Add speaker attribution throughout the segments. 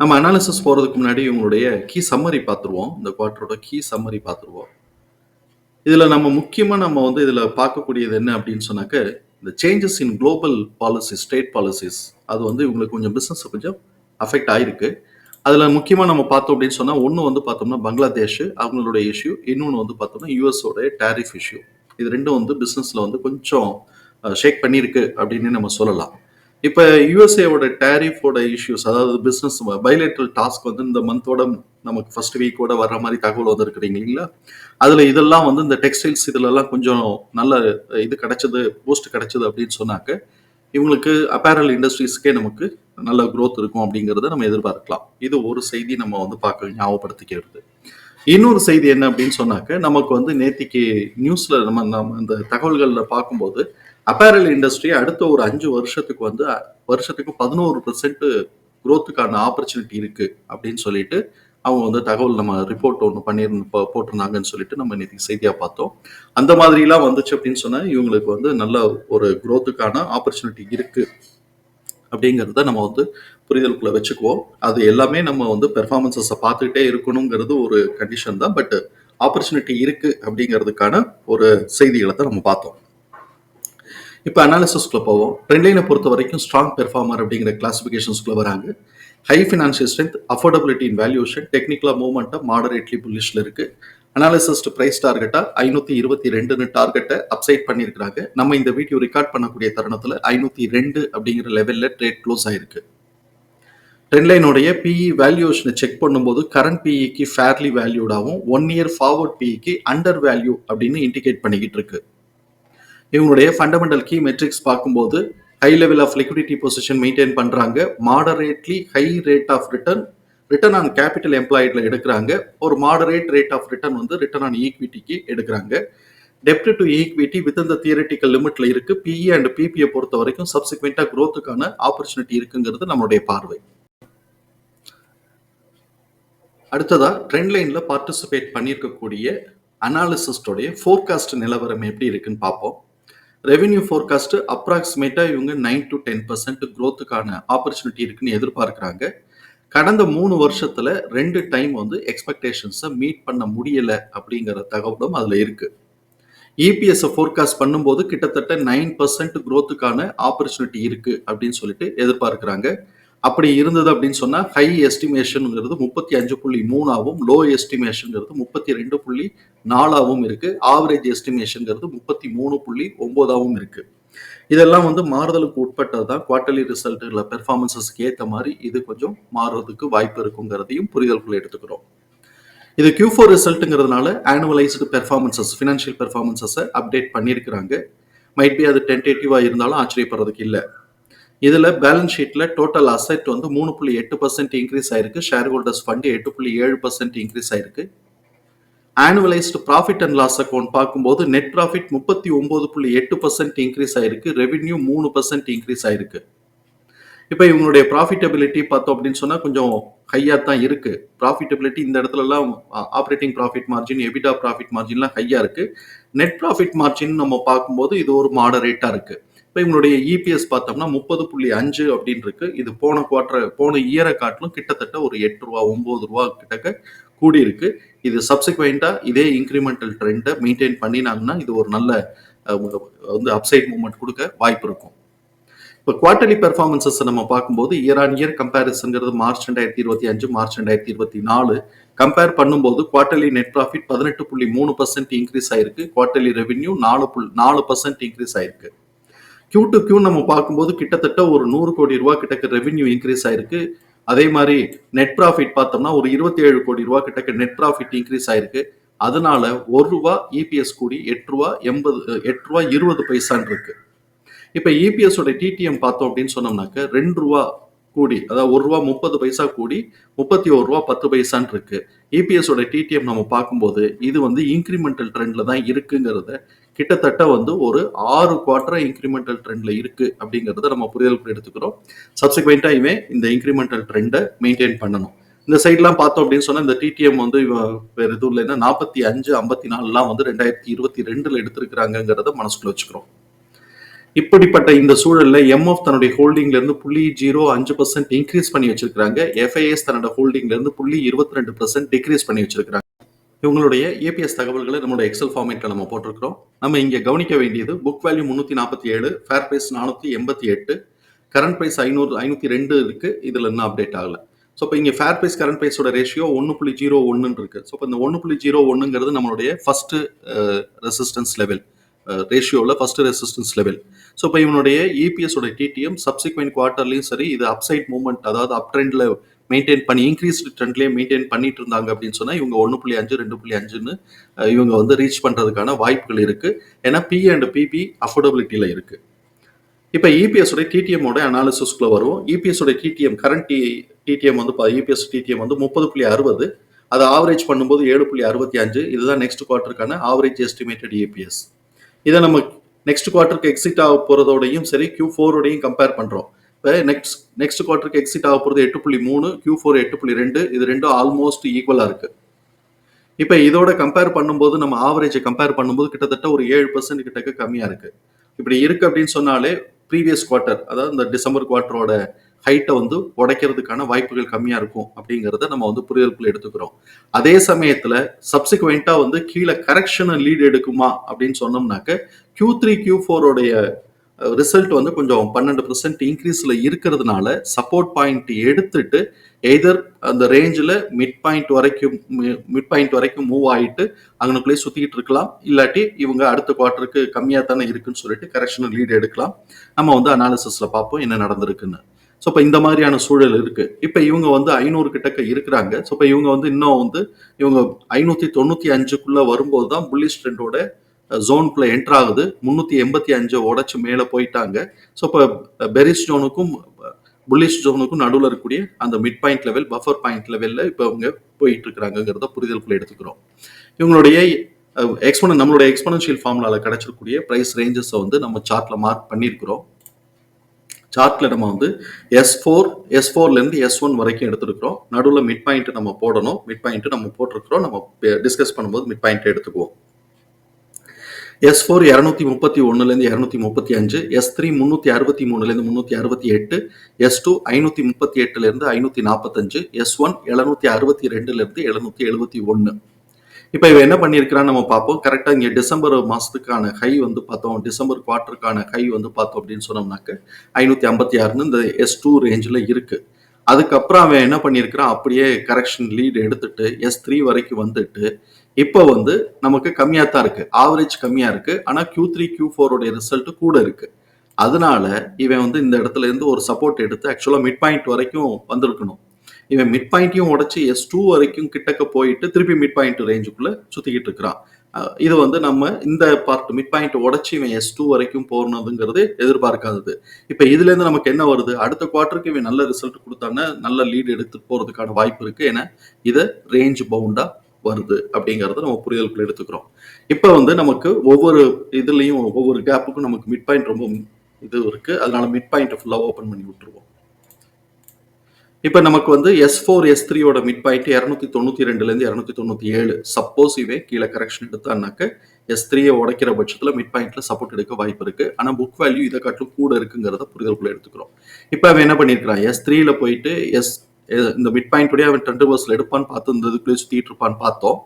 Speaker 1: நம்ம அனாலிசிஸ் போகிறதுக்கு முன்னாடி இவங்களுடைய கீ சம்மரி பார்த்துருவோம். இந்த குவார்ட்டரோட கீ சம்மரி பார்த்துருவோம். இதில் நம்ம முக்கியமாக நம்ம வந்து இதில் பார்க்கக்கூடியது என்ன அப்படின்னு சொன்னாக்க இந்த changes in global policies state policies அது வந்து இவங்களுக்கு கொஞ்சம் பிஸ்னஸ் கொஞ்சம் அஃபெக்ட் ஆயிருக்கு. அதில் முக்கியமாக நம்ம பார்த்தோம் அப்படின்னு சொன்னால் ஒன்று வந்து பார்த்தோம்னா பங்களாதேஷ் அவங்களுடைய இஷ்யூ இன்னொன்று வந்து பார்த்தோம்னா யூஎஸோட டேரிஃப் இஷ்யூ இது ரெண்டும் வந்து பிஸ்னஸில் வந்து கொஞ்சம் ஷேக் பண்ணியிருக்கு அப்படின்னு நம்ம சொல்லலாம். இப்போ யூஎஸ்ஏவோட டேரிஃபோட இஷ்யூஸ் அதாவது பிஸ்னஸ் பைலேட்ரல் டாஸ்க் வந்து இந்த மந்தோட நமக்கு ஃபர்ஸ்ட் வீக்கோட வர்ற மாதிரி தகவல் வந்திருக்கிறீங்க இல்லைங்களா? அதில் இதெல்லாம் வந்து இந்த டெக்ஸ்டைல்ஸ் இதுலலாம் கொஞ்சம் நல்ல இது கிடைச்சது போஸ்ட் கிடைச்சது அப்படின்னு சொன்னாக்க இவங்களுக்கு அப்பேரல் இண்டஸ்ட்ரீஸ்க்கே நமக்கு நல்ல க்ரோத் இருக்கும் அப்படிங்கிறத நம்ம எதிர்பார்க்கலாம். இது ஒரு செய்தி நம்ம வந்து பார்க்க ஞாபகப்படுத்திக்கிறது. இன்னொரு செய்தி என்ன அப்படின்னு சொன்னாக்க நமக்கு வந்து நேத்திக்கு நியூஸில் நம்ம நம்ம இந்த தகவல்களில் பார்க்கும்போது அப்பேரல் இண்டஸ்ட்ரி அடுத்த ஒரு அஞ்சு வருஷத்துக்கு வந்து வருஷத்துக்கு பதினோரு பெர்சென்ட் குரோத்துக்கான ஆப்பர்ச்சுனிட்டி இருக்கு அப்படின்னு சொல்லிட்டு அவங்க வந்து தகவல் நம்ம ரிப்போர்ட் ஒன்று பண்ணியிருந்து போட்டிருந்தாங்கன்னு சொல்லிட்டு நம்ம இன்னைக்கு செய்தியா பார்த்தோம். அந்த மாதிரிலாம் வந்துச்சு அப்படின்னு சொன்னா இவங்களுக்கு வந்து நல்ல ஒரு குரோத்துக்கான ஆப்பர்ச்சுனிட்டி இருக்கு அப்படிங்கிறத நம்ம வந்து புரிதலுக்குள்ள வச்சுக்குவோம். அது எல்லாமே நம்ம வந்து பெர்ஃபார்மன்ஸஸை பார்த்துக்கிட்டே இருக்கணுங்கிறது ஒரு கண்டிஷன் தான். பட் ஆப்பர்ச்சுனிட்டி இருக்கு அப்படிங்கிறதுக்கான ஒரு செய்திகளை தான் நம்ம பார்த்தோம். இப்போ அனாலிசிஸ்க்குள்ள போவோம். ட்ரெண்ட்லைனை பொறுத்த வரைக்கும் ஸ்ட்ராங் பெர்ஃபார்மர் அப்படிங்கிற கிளாசிஃபிகேஷன்ஸ்குள்ள வராங்க. High financial strength affordability in valuation டெக்னிக்கலாக மூவ்மெண்ட்டாக மாடரேட்லி புல்லிஷில் இருக்குது அனாலிசிஸ்ட் ப்ரைஸ் டார்கெட்டாக ஐநூற்றி இருபத்தி ரெண்டுன்னு டார்கெட்டை அப்சைட் பண்ணியிருக்கிறாங்க. நம்ம இந்த வீடியோ ரெக்கார்ட் பண்ணக்கூடிய தருணத்தில் ஐநூற்றி ரெண்டு அப்படிங்கிற லெவலில் ட்ரேட் க்ளோஸ் ஆயிருக்கு. ட்ரெண்ட்லைனுடைய பிஇ வேல்யூஷனை செக் பண்ணும்போது கரண்ட் பிஇக்கு ஃபேர்லி வேல்யூடாகவும் ஒன் இயர் ஃபார்வர்ட் பிஇக்கு அண்டர் வேல்யூ அப்படின்னு இண்டிகேட் பண்ணிக்கிட்டு இருக்கு. இவங்களுடைய ஃபண்டமெண்டல் கீ மெட்ரிக்ஸ் பார்க்கும்போது high level of liquidity position maintain பண்ணுறாங்க moderately high rate of return return on capital எம்ப்ளாய்டில் எடுக்கிறாங்க. ஒரு மாடரேட் ரேட் ஆஃப் ரிட்டர்ன் வந்து ரிட்டர்ன் ஆன் ஈக்விட்டிக்கு எடுக்கிறாங்க. டெப்ட் டு ஈக்விட்டி வித் இந்த தியரட்டிக்கல் லிமிட்ல இருக்கு. பிஇ அண்ட் பிபியை பொறுத்த வரைக்கும் சப்சிக்வெண்டா குரோத்துக்கான ஆப்பர்ச்சுனிட்டி இருக்குங்கிறது நம்மளுடைய பார்வை. அடுத்ததா ட்ரெண்ட் லைன்ல பார்ட்டிசிபேட் பண்ணியிருக்கக்கூடிய அனாலிசிஸ்டோடைய ஃபோர்காஸ்ட் நிலவரம் எப்படி இருக்குன்னு பார்ப்போம். ரெவென்யூ ஃபோர்காஸ்ட் அப்ராக்சிமேட்டாக இவங்க நைன் டு டென் பர்சன்ட் க்ரோத்துக்கான ஆப்பர்ச்சுனிட்டி இருக்குன்னு எதிர்பார்க்குறாங்க. கடந்த மூணு வருஷத்தில் ரெண்டு டைம் வந்து எக்ஸ்பெக்டேஷன்ஸை மீட் பண்ண முடியலை அப்படிங்கிற தகவலும் அதில் இருக்கு. இபிஎஸ்ஸை ஃபோர்காஸ்ட் பண்ணும்போது கிட்டத்தட்ட நைன் பர்சன்ட் க்ரோத்துக்கான ஆப்பர்ச்சுனிட்டி இருக்குது அப்படின்னு சொல்லிட்டு எதிர்பார்க்குறாங்க. அப்படி இருந்தது அப்படின்னு சொன்னா ஹை எஸ்டிமேஷனுங்கிறது முப்பத்தி அஞ்சு புள்ளி மூணாவும் லோ எஸ்டிமேஷனுங்கிறது முப்பத்தி ரெண்டு புள்ளி நாலாவும் இருக்கு. ஆவரேஜ் எஸ்டிமேஷனுங்கிறது முப்பத்தி மூணு புள்ளி ஒன்பதாவும் இருக்கு. இதெல்லாம் வந்து மாறுதலுக்கு உட்பட்டது தான் குவார்டர்லி ரிசல்ட்டுல பெர்ஃபார்மன்ஸஸ்க்கு ஏற்ற மாதிரி இது கொஞ்சம் மாறுறதுக்கு வாய்ப்பு இருக்குங்கிறதையும் புரிதல்குள்ள எடுத்துக்கிறோம். இது கியூ ஃபோர் ரிசல்ட்டுங்கிறதுனால ஆனுவலைஸ்டு பெர்ஃபார்மன்சஸ் ஃபினான்ஷியல் பெர்ஃபார்மன்சஸை அப்டேட் பண்ணியிருக்கிறாங்க. மைட் பி அது டென்டேட்டிவாக இருந்தாலும் ஆச்சரியப்படுறதுக்கு இல்லை. இதில் பேலன்ஸ் ஷீட்டில் டோட்டல் அசெட் வந்து மூணு புள்ளி எட்டு பர்சன்ட் இன்க்ரீஸ் ஆயிருக்கு. ஷேர் ஹோல்டர்ஸ் ஃபண்டு எட்டு புள்ளி ஏழு பர்சன்ட் இன்க்ரீஸ் ஆயிருக்கு. Annualised profit and loss account பார்க்கும்போது நெட் ப்ராஃபிட் முப்பத்தி ஒம்பது புள்ளி எட்டு பர்சன்ட் இன்க்ரீஸ் ஆயிருக்கு. ரெவென்யூ மூணு பர்சன்ட் இன்க்ரீஸ் ஆயிருக்கு. இப்போ இவங்களுடைய ப்ராஃபிட்டபிலிட்டி பார்த்தோம் அப்படின்னு சொன்னால் கொஞ்சம் ஹையாக தான் இருக்கு. ப்ராஃபிட்டபிலிட்டி இந்த இடத்துலலாம் operating profit margin EBITDA profit மார்ஜின்லாம் ஹையாக இருக்கு. நெட் ப்ராஃபிட் மார்ஜின் நம்ம பார்க்கும்போது இது ஒரு மாடரேட்டாக இருக்குது இப்போ இவங்களுடைய இபிஎஸ் பார்த்தோம்னா முப்பது புள்ளி அஞ்சு அப்படின்னு இருக்கு இது போன குவார்டர் போன இயரை காட்டிலும் கிட்டத்தட்ட ஒரு எட்டு ரூபா ஒன்பது ரூபா கிட்டக்க கூடி இருக்கு இது சப்சிக்வெண்டா இதே இன்க்ரிமெண்டல் ட்ரெண்டை மெயின்டைன் பண்ணினாங்கன்னா இது ஒரு நல்ல வந்து அப்சைட் மூவ்மெண்ட் கொடுக்க வாய்ப்பு இருக்கும். இப்போ குவார்டர்லி பெர்ஃபார்மன்சஸ் நம்ம பார்க்கும்போது இயர் ஆன் இயர் கம்பேரிசன்கிறது மார்ச் ரெண்டாயிரத்தி இருபத்தி அஞ்சு மார்ச் ரெண்டாயிரத்தி இருபத்தி நாலு. கம்பேர் பண்ணும்போது குவார்டர்லி நெட் ப்ராஃபிட் பதினெட்டு புள்ளி மூணு பர்சன்ட் இன்க்ரீஸ் ஆயிருக்கு. குவார்டர்லி ரெவென்யூ நாலு புள்ளி நாலு பர்சன்ட் இன்க்ரீஸ் ஆயிருக்கு. கியூ டு கியூ நம்ம பார்க்கும்போது கிட்டத்தட்ட ஒரு நூறு கோடி ரூபா கிட்டக்க ரெவென்யூ இன்க்ரீஸ் ஆயிருக்கு. அதே மாதிரி நெட் ப்ராஃபிட் பார்த்தோம்னா ஒரு இருபத்தி ஏழு கோடி ரூபா கிட்டக்க நெட் ப்ராஃபிட் இன்க்ரீஸ் ஆயிருக்கு. அதனால ஒரு ரூபா இபிஎஸ் கூடி எட்டு ரூபா எண்பது எட்டு ரூபா இருபது பைசான் இருக்கு. இப்போ இபிஎஸ் உடைய டிடிஎம் பார்த்தோம் அப்படின்னு சொன்னோம்னாக்க ரெண்டு ரூபா கூடி அதாவது ஒரு ரூபா முப்பது பைசா கூடி முப்பத்தி ஒரு ரூபா பத்து பைசான் இருக்கு. இபிஎஸ் டிடிஎம் நம்ம பார்க்கும்போது இது வந்து இன்க்ரிமெண்டல் ட்ரெண்ட்ல தான் இருக்குங்கிறத கிட்டத்தட்ட வந்து ஒரு ஆறு குவார்டரா இன்க்ரிமெண்டல் ட்ரெண்ட்ல இருக்கு அப்படிங்கறத நம்ம புரிதலுக்கு எடுத்துக்கிறோம். சப்சிக்வெண்டா இவன் இந்த இன்க்ரிமெண்டல் ட்ரெண்டை மெயின்டைன் பண்ணணும். இந்த சைட்லாம் பார்த்தோம் அப்படின்னு சொன்னா இந்த டிடிஎம் வந்து வேற எதுவும் இல்லைன்னா நாற்பத்தி அஞ்சு ஐம்பத்தி நாலுலாம் வந்து ரெண்டாயிரத்தி இருபத்தி ரெண்டுல எடுத்திருக்கிறாங்கிறத மனசுக்குள்ள வச்சுக்கிறோம். இப்படிப்பட்ட இந்த சூழல்ல எம்எஃப் தன்னுடைய ஹோல்டிங்ல இருந்து புள்ளி ஜீரோ அஞ்சு பர்சன்ட் இன்க்ரீஸ் பண்ணி வச்சிருக்காங்க எஃப்ஐஎஸ் தன்னோட ஹோல்டிங்ல இருந்து புள்ளி இருபத்தி ரெண்டு பர்சன்ட் டிக்ரீஸ் பண்ணி வச்சிருக்காங்க இவங்களுடைய ஏபிஎஸ் தகவல்களை நம்மளோட எக்ஸல் ஃபார்மேட்டில் நம்ம போட்டிருக்கிறோம். நம்ம இங்கே கவனிக்க வேண்டியது புக் வேல்யூ முந்நூற்றி நாற்பத்தி ஏழு ஃபேர் ப்ரைஸ் நானூற்றி எண்பத்தி எட்டு கரண்ட் ப்ரைஸ் ஐநூறு ஐநூற்றி ரெண்டு இருக்கு. இதில் இன்னும் அப்டேட் ஆகலை. ஸோ இப்போ இங்கே ஃபேர் ப்ரைஸ் கரண்ட் ப்ரைஸோட ரேஷியோ ஒன்று புள்ளி ஜீரோ ஒன்றுன்னு இருக்கு. ஸோ இப்போ இந்த ஒன்று புள்ளி ஜீரோ ஒன்றுங்கிறது நம்மளுடைய ஃபஸ்ட்டு ரெசிஸ்டன்ஸ் லெவல் ரேஷியோவில் ஃபஸ்ட்டு ரெசிஸ்டன்ஸ் லெவல் ஸோ இப்போ இவனுடைய இபிஎஸோட டிடிஎம் சப்சிக்வெண்ட் குவார்ட்டர்லையும் சரி இது அப்சைட் மூவ்மெண்ட் அதாவது அப் ட்ரெண்டில் மெயின்டைன் பண்ணி இன்க்ரீஸ் ட்ரெண்ட்லேயே மெயின்டைன் பண்ணிட்டு இருந்தாங்க அப்படின்னு சொன்னால் இவங்க ஒன்று புள்ளி அஞ்சு ரெண்டு புள்ளி அஞ்சுன்னு இவங்க வந்து ரீச் பண்ணுறதுக்கான வாய்ப்புகள் இருக்குது ஏன்னா பி அண்ட் பிபி அஃபோர்டபிலிட்டியில் இருக்குது இப்போ இபிஎஸ் உடைய அனாலிசிஸ்க்குள்ள வரும் EPS TTM current T TTM வந்து இபிஎஸ் டிடிஎம் வந்து முப்பது புள்ளி அறுபது. அதை ஆவரேஜ் பண்ணும்போது ஏழு புள்ளி அறுபத்தி அஞ்சு. இதுதான் நெக்ஸ்ட் குவார்ட்டருக்கான ஆவரேஜ் எஸ்டிமேட்டட் இபிஎஸ் இதை நம்ம நெக்ஸ்ட் குவார்ட்டருக்கு எக்ஸிட் ஆக போகிறதோடையும் சரி கியூ ஃபோரோடையும் கம்பேர் பண்ணுறோம் இப்போ நெக்ஸ்ட் நெக்ஸ்ட் குவார்ட்டருக்கு எக்ஸிட் ஆக போகிறது எட்டு புள்ளி மூணு கியூ ஃபோர் எட்டு புள்ளி ரெண்டு இது ரெண்டும் ஆல்மோஸ்ட் ஈக்குவலாக இருக்குது இப்போ இதோட கம்பேர் பண்ணும்போது நம்ம ஆவரேஜை கம்பேர் பண்ணும்போது கிட்டத்தட்ட ஒரு ஏழு பர்சன்ட் கிட்டக்க கம்மியாக இருக்குது இப்படி இருக்குது அப்படின்னு சொன்னாலே ப்ரீவியஸ் குவார்ட்டர் அதாவது இந்த டிசம்பர் குவார்ட்டரோட ஹைட்டை வந்து உடைக்கிறதுக்கான வாய்ப்புகள் கம்மியாக இருக்கும் அப்படிங்கிறத நம்ம வந்து புரிதலுக்குள்ள எடுத்துக்கிறோம். அதே சமயத்தில் சப்சிக்வெண்ட்டாக வந்து கீழே கரெக்ஷனை லீடு எடுக்குமா அப்படின்னு சொன்னோம்னாக்க கியூ த்ரீ கியூ ஃபோரோடைய ரிசல்ட் வந்து கொஞ்சம் பன்னெண்டு பர்சன்ட் இன்க்ரீஸில் இருக்கிறதுனால சப்போர்ட் பாயிண்ட் எடுத்துட்டு எய்தர் அந்த ரேஞ்சில் மிட் பாயிண்ட் வரைக்கும் மிட் பாயிண்ட் வரைக்கும் மூவ் ஆகிட்டு அங்கனுக்குள்ளேயே சுற்றிக்கிட்டு இருக்கலாம். இல்லாட்டி இவங்க அடுத்த குவார்ட்டருக்கு கம்மியாக தானே இருக்குன்னு சொல்லிட்டு கரெக்ஷனல் லீடு எடுக்கலாம். நம்ம வந்து அனாலிசிஸில் பார்ப்போம் என்ன நடந்திருக்குன்னு. ஸோ இப்போ இந்த மாதிரியான சூழல் இருக்கு. இப்போ இவங்க வந்து ஐநூறு கிட்டக்க இருக்கிறாங்க. ஸோ இப்போ இவங்க வந்து இன்னும் வந்து இவங்க ஐநூற்றி தொண்ணூற்றி அஞ்சுக்குள்ளே வரும்போது தான் புள்ளி ஸ்ட்ரெண்டோட ஜோனுக்குள்ள என்டர் ஆகுது. முந்நூற்றி எண்பத்தி அஞ்சை உடச்சு மேலே போயிட்டாங்க. ஸோ இப்போ பெரிஸ் ஜோனுக்கும் புல்லிஷ் ஜோனுக்கும் நடுவில் இருக்கக்கூடிய அந்த mid point level buffer point லெவலில் இப்போ அவங்க போயிட்டு இருக்கிறாங்கிறத புரிதலுக்குள்ள எடுத்துக்கிறோம். இவங்களுடைய எக்ஸ்போன நம்மளுடைய எக்ஸ்போனன்ஷியல் ஃபார்முலாவில் கிடைச்சிருக்கக்கூடிய ப்ரைஸ் ரேஞ்சஸை வந்து நம்ம சார்ட்ல மார்க் பண்ணியிருக்கிறோம். சார்ட்ல நம்ம வந்து எஸ் ஃபோர் எஸ் ஃபோர்லேருந்து எஸ் ஒன் வரைக்கும் எடுத்துருக்குறோம். நடுவில் மிட் பாயிண்ட் நம்ம போடணும். மிட் பாயிண்ட் நம்ம போட்டிருக்கிறோம். நம்ம டிஸ்கஸ் பண்ணும்போது மிட் பாயிண்ட் எடுத்துக்குவோம். எஸ் ஃபோர் இரநூத்தி முப்பத்தி ஒன்னுலேருந்து இரநூத்தி முப்பத்தி அஞ்சு எஸ் த்ரீ முந்நூற்றி அறுபத்தி மூணுலேருந்து முந்நூற்றி அறுபத்தி எட்டு எஸ் டூ ஐநூற்றி முப்பத்தி எட்டுலேருந்து ஐநூற்றி நாற்பத்தஞ்சு எஸ் ஒன் எழுநூற்றி அறுபத்தி ரெண்டுலேருந்து எழுநூற்றி எழுபத்தி ஒன்று. இப்போ இவன் என்ன பண்ணியிருக்கிறான்னு நம்ம பார்ப்போம். கரெக்டாக இங்கே டிசம்பர் மாதத்துக்கான ஹை வந்து பார்த்தோம். டிசம்பர் குவார்ட்டருக்கான ஹை வந்து பார்த்தோம் அப்படின்னு சொன்னோம்னாக்க ஐநூற்றி ஐம்பத்தி ஆறுன்னு இந்த எஸ் டூ ரேஞ்சில் இருக்குது அதுக்கப்புறம் அவன் என்ன பண்ணியிருக்கிறான்? அப்படியே கரெக்ஷன் லீடு எடுத்துட்டு எஸ் த்ரீ வரைக்கும் வந்துட்டு இப்போ வந்து நமக்கு கம்மியாக தான் இருக்கு. ஆவரேஜ் கம்மியாக இருக்கு. ஆனால் கியூ த்ரீ கியூ ஃபோருடைய ரிசல்ட் கூட இருக்கு. அதனால இவன் வந்து இந்த இடத்துல இருந்து ஒரு சப்போர்ட் எடுத்து ஆக்சுவலாக மிட் பாயிண்ட் வரைக்கும் வந்திருக்கணும். இவன் மிட் பாயிண்ட்டையும் உடச்சி எஸ் டூ வரைக்கும் கிட்டக்க போயிட்டு திருப்பி மிட் பாயிண்ட் ரேஞ்சுக்குள்ள சுத்திக்கிட்டு இருக்கிறான். இது வந்து நம்ம இந்த பார்ட் மிட் பாயிண்ட் உடச்சி இவன் எஸ் டூ வரைக்கும் போகணுங்கிறது எதிர்பார்க்காதது. இப்போ இதுல இருந்து நமக்கு என்ன வருது? அடுத்த குவார்ட்டருக்கு இவன் நல்ல ரிசல்ட் கொடுத்தான்னா நல்ல லீடு எடுத்து போறதுக்கான வாய்ப்பு இருக்கு. ஏன்னா இதை ரேஞ்ச் பவுண்டா வருது அப்படிங்கறத நம்ம புரிதலுக்குள்ள எடுத்துக்கிறோம். இப்போ வந்து நமக்கு ஒவ்வொரு இதுலயும் ஒவ்வொரு கேப்புக்கும் நமக்கு மிட் பாயிண்ட் ரொம்ப இது இருக்கு. அதனால மிட் பாயிண்ட்டை ஃபுல்லாக ஓப்பன் பண்ணி விட்டுருவோம். இப்போ நமக்கு வந்து எஸ் ஃபோர் எஸ் த்ரீயோட மிட் பாயிண்ட் இரநூத்தி தொண்ணூத்தி ரெண்டுலேருந்து இரநூத்தி தொண்ணூத்தி ஏழு. சப்போஸ் இவன் கீழே கரெக்ஷன் எடுத்தான்னாக்க எஸ் த்ரீயை உடைக்கிற பட்சத்தில் மிட் பாயிண்ட்ல சப்போர்ட் எடுக்க வாய்ப்பு இருக்கு. ஆனால் புக் வேல்யூ இதை காட்டிலும் கூட இருக்குங்கிறத புரிதலுக்குள்ள எடுத்துக்கிறோம். இப்போ அவன் என்ன பண்ணியிருக்கிறான் எஸ் த்ரீல போயிட்டு எஸ் இந்த மிட் பாயிண்ட் அவன் டென்டர் பஸ்ல எடுப்பான்னு பார்த்து இந்த இதுக்குள்ளே சுத்திட்டு இருப்பான்னு பார்த்தோம்.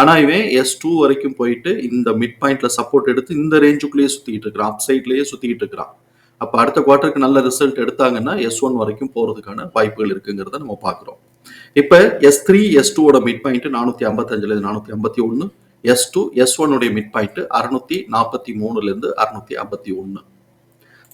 Speaker 1: ஆனா இவன் எஸ் டூ வரைக்கும் போயிட்டு இந்த மிட் பாயிண்ட்ல சப்போர்ட் எடுத்து இந்த ரேஞ்சுக்குள்ளேயே சுத்திட்டு இருக்கிறான் அப் சைட்லயே சுத்திட்டு இருக்கிறான். அப்ப அடுத்த குவார்ட்டருக்கு நல்ல ரிசல்ட் எடுத்தாங்கன்னா எஸ் ஒன் வரைக்கும் போறதுக்கான வாய்ப்புகள் இருக்குங்கிறத நம்ம பார்க்குறோம். இப்ப எஸ் த்ரீ எஸ் டூவோட மிட் பாயிண்ட் நானூத்தி ஐம்பத்தஞ்சுல இருந்து நானூத்தி ஐம்பத்தி ஒன்னு எஸ் டூ எஸ் ஒன்னுடைய மிட் பாயிண்ட் அறுநூத்தி நாற்பத்தி மூணுல இருந்து அறுநூத்தி ஐம்பத்தி ஒன்னு.